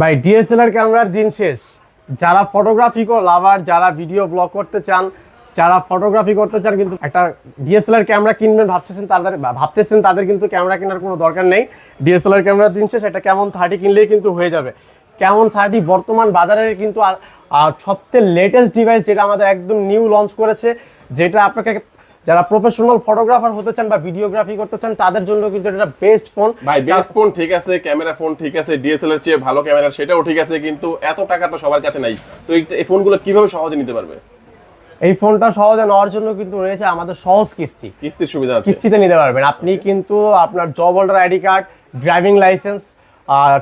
ভাই ডিএসএলআর ক্যামেরার দিন শেষ। যারা ফটোগ্রাফি লাভার যারা ভিডিও ব্লগ করতে চান, যারা ফটোগ্রাফি করতে চান, কিন্তু একটা ডিএসএলআর ক্যামেরা কিনবেন ভাবতেছেন তাদের ভাবতেছেন তাদের কিন্তু ক্যামেরা কেনার কোনো দরকার নেই। ডিএসএলআর ক্যামেরার দিন শেষ এটা কেমন থার্টি কিনলেই কিন্তু হয়ে যাবে। কেমন থার্টি বর্তমান বাজারের কিন্তু সবচেয়ে লেটেস্ট ডিভাইস যেটা আমাদের একদম নিউ লঞ্চ করেছে, যেটা আপনাকে যারা প্রফেশনাল ফটোগ্রাফার হতে চান বা ভিডিওগ্রাফি করতে চান তাদের জন্য কিন্তু এটা বেস্ট ফোন ভাই বেস্ট ফোন ঠিক আছে ক্যামেরা ফোন ঠিক আছে ডিএসএল এর চেয়ে ভালো ক্যামেরা সেটাও ঠিক আছে কিন্তু এত টাকা তো সবার কাছে নাই। তো এই- এই ফোনগুলো কীভাবে সহজে নিতে পারবে? এই ফোনটা সহজে নেওয়ার জন্য কিন্তু রয়েছে আমাদের সহজ কিস্তি। কিস্তির সুবিধা আছে। কিস্তিতে নিতে পারবেন। আপনি কিন্তু আপনার job holder ID card driving licence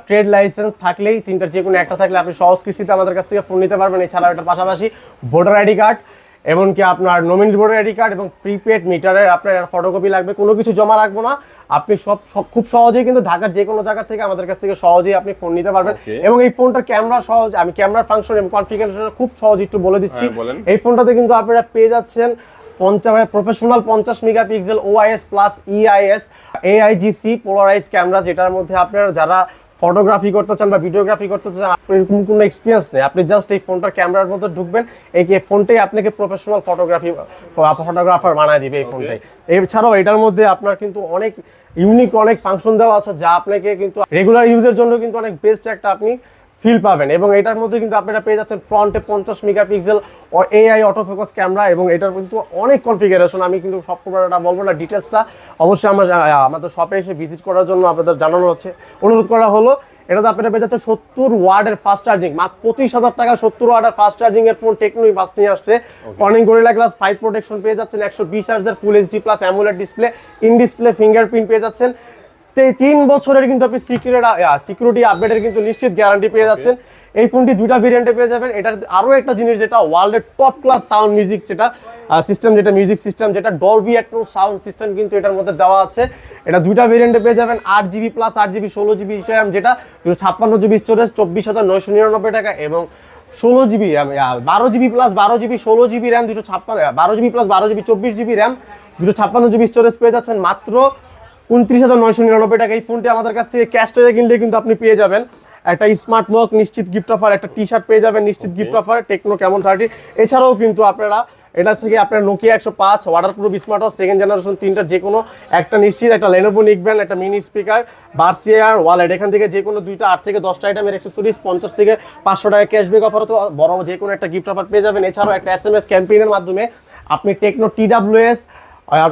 trade licence থাকলেই তিনটার যে কোনো একটা থাকলে আপনি সহজ কিস্তিতে আমাদের কাছ থেকে ফোন নিতে পারবেন। এছাড়াও এটার পাশাপাশি ভোটার আইডি কার্ড এমনকি আপনার নমিনি ভোটার আইডি কার্ড এবং প্রিপেড মিটারের আপনার ফটোকপি লাগবে কোনো কিছু জমা রাখব না। আপনি সব সব- খুব সহজেই কিন্তু ঢাকার যে কোনো জায়গা থেকে আমাদের কাছ থেকে সহজেই আপনি ফোন নিতে পারবেন। এবং এই ফোনটার ক্যামেরা সহজ আমি ক্যামেরার ফাংশন এবং কনফিগারেশন খুব সহজ একটু বলে দিচ্ছি। হ্যাঁ, এই ফোনটাতে কিন্তু আপনারা পেয়ে যাচ্ছেন পঞ্চাশ প্রফেশনাল পঞ্চাশ megapixel OIS plus EIS AIGC polarise camera যেটার মধ্যে আপনারা যারা ফটোগ্রাফি করতে চান বা ভিডিওগ্রাফি করতে চান আপনার এরকম কোনো এক্সপিরিয়েন্স নেই। আপনি জাস্ট এই ফোনটার ক্যামেরার মধ্যে ঢুকবেন এই যে ফোনটাই আপনাকে প্রফেশনাল ফটোগ্রাফি ফটোগ্রাফার বানায় দিবে এই ফোনটাই এছাড়াও এটার মধ্যে আপনার কিন্তু অনেক ইউনিক অনেক ফাংশন দেওয়া আছে যা আপনাকে কিন্তু রেগুলার ইউজের জন্য কিন্তু অনেক বেস্ট একটা আপনি ফিল পাবেন। এবং এটার মধ্যে কিন্তু আপনারা পেয়ে যাচ্ছেন ফ্রন্টে পঞ্চাশ মেগাপিক্সেল ও এআই অটো অটোফোকাস ক্যামেরা এবং এটার কিন্তু অনেক কনফিগারেশন আমি কিন্তু সব এটা বলব না ডিটেলসটা অবশ্যই আমার আমাদের শপে এসে ভিজিট করার জন্য আপনাদের জানানো হচ্ছে। অনুরোধ করা হলো এটাতে আপনারা পেয়ে যাচ্ছেন সত্তর ওয়ার্ডের ফাস্ট চার্জিং মাত্র পঁচিশ হাজার টাকা সত্তর ওয়ার্ডের ফাস্ট চার্জিং এর ফোন টেকনোই ফাস্ট নিয়ে আসছে। Corning Gorilla Glass five protection পেয়ে যাচ্ছেন একশো বিশ হাজার full HD plus AMOLED display in display fingerprint পেয়ে যাচ্ছেন। তিন বছরের কিন্তু আপনি সিকিউরিটি সিকিউরিটি আপডেটের কিন্তু নিশ্চিত গ্যারান্টি পেয়ে যাচ্ছেন। এই ফোনটি দুইটা ভেরিয়েন্টে পেয়ে যাবেন। এটার আরও একটা জিনিস যেটা ওয়ার্ল্ডের টপ ক্লাস সাউন্ড মিউজিক যেটা সিস্টেম যেটা মিউজিক সিস্টেম যেটা ডলবি অ্যাটমো সাউন্ড সিস্টেম কিন্তু এটার মধ্যে দেওয়া আছে। এটা দুইটা ভেরিয়েন্টে পেয়ে যাবেন আট জিবি প্লাস আট জিবি ষোলো জিবি র্যাম যেটা দুশো ছাপ্পান্ন জিবি স্টোরেজ চব্বিশ হাজার নয়শো নিরানব্বই টাকা এবং ষোলো জিবি র্যাম বারো জিবি প্লাস বারো জিবি ষোলো জিবি র্যাম দুশো ছাপ্পান্ন বারো জিবি প্লাস বারো জিবি চব্বিশ জিবি র্যাম দুশো ছাপ্পান্ন জিবি স্টোরেজ পেয়ে যাচ্ছেন। মাত্র উনত্রিশ হাজার নয়শো নিরানব্বই টাকা। এই ফোনটি আমাদের কাছ থেকে ক্যাশ টাকা কিনলে কিন্তু আপনি পেয়ে যাবেন। একটা স্মার্ট ওয়ার্ক নিশ্চিত গিফট অফার একটা টি শার্ট পেয়ে যাবেন নিশ্চিত গিফট অফার টেকনো কেমন থার্টি এছাড়াও কিন্তু আপনারা এটা থেকে আপনার নোকিয়া একশো পাঁচ waterproof smart watch second generation তিনটার যে কোনো একটা নিশ্চিত একটা লেনোভো নিকবেন একটা মিনি স্পিকার বার্সিয়ার ওয়ালেট এখান থেকে যে কোনো দুইটা আট থেকে দশটা আইটেমের অ্যাক্সেসরিজ পঞ্চাশ থেকে পাঁচশো টাকা ক্যাশব্যাক অফার তো বড় যে কোনো একটা গিফট অফার পেয়ে যাবেন। এছাড়াও একটা এস এম এস ক্যাম্পেইনের মাধ্যমে আপনি টেকনো টি ডাব্লিউএস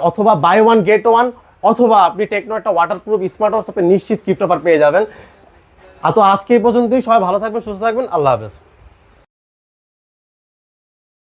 অথবা বাই ওয়ান গেট ওয়ান অথবা আপনি টেকনো একটা ওয়াটারপ্রুফ স্মার্ট ওয়াচ আপনি নিশ্চিত গিফট পেয়ে যাবেন। আর তো আজকে এই পর্যন্তই, সবাই ভালো থাকবেন, সুস্থ থাকবেন, আল্লাহ হাফেজ।